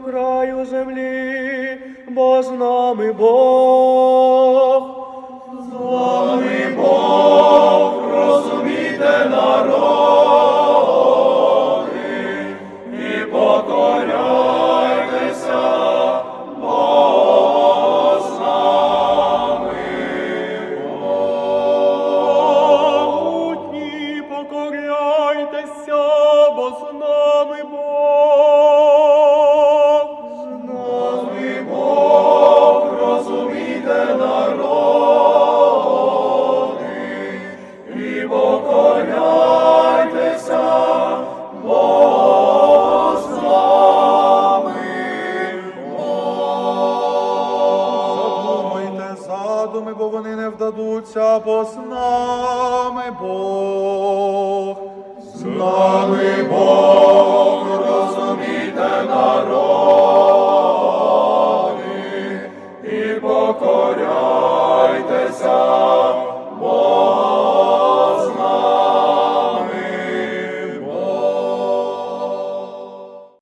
краю землі, бо з нами Бог, з нами Бог, розумійте нас. вдадуться, бо з нами Бог, з нами Бог, розумійте народи і покоря.